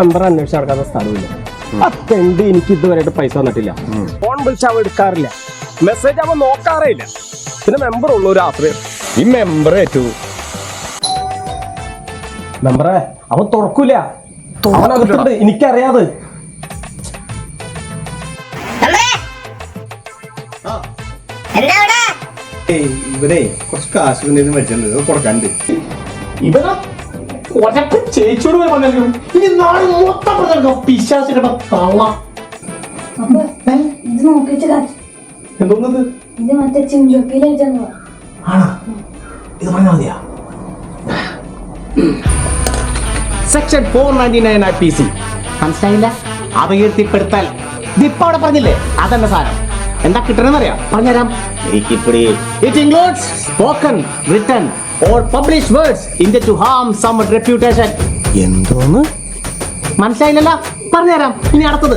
Member അന്വേഷിച്ച് നടക്കാത്ത സ്ഥലമില്ല. അതെന്ത് എനിക്ക് ഇതുവരെയായിട്ട് പൈസ വന്നിട്ടില്ല. ഫോൺ വിളിച്ചാൽ അവൻ എടുക്കാറില്ല. മെസ്സേജ് അവ നോക്കാറേ ഇല്ല. പിന്നെ മെമ്പർ ഉള്ള രാത്രി ഈ മെമ്പർ ഏറ്റു. മെമ്പറെ അവൻ തുറക്കൂല. അവൻ എനിക്കറിയാതെ. ഇവിടെ കുറച്ച് കാശ് കൊടുക്കാണ്ട്. ഇവനാ ഒരൊക്കെ ചേച്ചിയോട് പോയി പറഞ്ഞു ഇനി നാളെ മൊത്തം പറഞ്ഞു പിശാസിന്റെ തള്ള. അപ്പൊ ഇത് നോക്കിച്ച് കാറ്റ് എന്തോന്നത്? ഇത് മറ്റേ ചിഞ്ചോക്കിയിലായിട്ടാണ് ആണാ? ഇത് പറഞ്ഞാൽ മതിയാ? Section four ninety nine I P C. മനസ്സിലായില്ല? അപകീർത്തിപ്പെടുത്താൽ ഇതിപ്പോ അവിടെ പറഞ്ഞില്ലേ? അതന്നെ സാധനം എന്താ കിട്ടണമെന്നറിയാം പറഞ്ഞുതരാം. എനിക്കിപ്പിടി it includes spoken written or publish words in to harm some reputation എന്തോന്ന്? മനസ്സിലായില്ലല്ലോ? പറഞ്ഞുതരാം. ഇനി അടുത്തത്.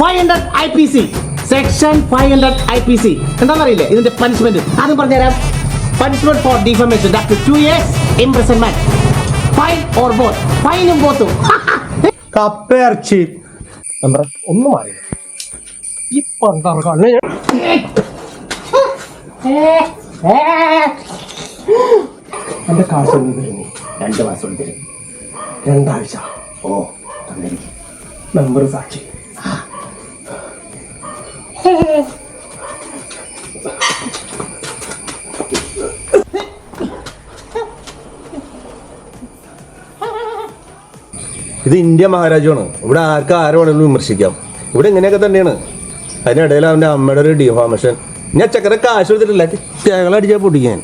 Five hundred I P C section five hundred I P C എന്താണെന്നറിയില്ലേ? ഇതിന്റെ പനിഷ്മെന്റ് അതും പറഞ്ഞുതരാം. Punishment for defamation two years imprisonment fine or both ഫൈനും ബോത്തും കപ്പേർച്ചി ഒന്നും അറിയില്ല. ഈ പണ്ടാർക്കാളിനെ ഞാൻ എന്റെ കാശ് രണ്ട് മാസം തരും. രണ്ടാഴ്ച. ഓ തന്നിരിക്കും. മെമ്പർ സാക്ഷി. ഇത് ഇന്ത്യ മഹാരാജ്യമാണ് ഇവിടെ ആർക്കും ആരെ വേണമെങ്കിലും വിമർശിക്കാം. ഇവിടെ ഇങ്ങനെയൊക്കെ തന്നെയാണ്. അതിനിടയിൽ അവന്റെ അമ്മയുടെ ഒരു ഡിഫാമേഷൻ ഞാൻ ചക്കര കാശ് കൊടുത്തിട്ടില്ല. തേങ്ങളടിച്ചാൽ പൊട്ടിക്കാൻ.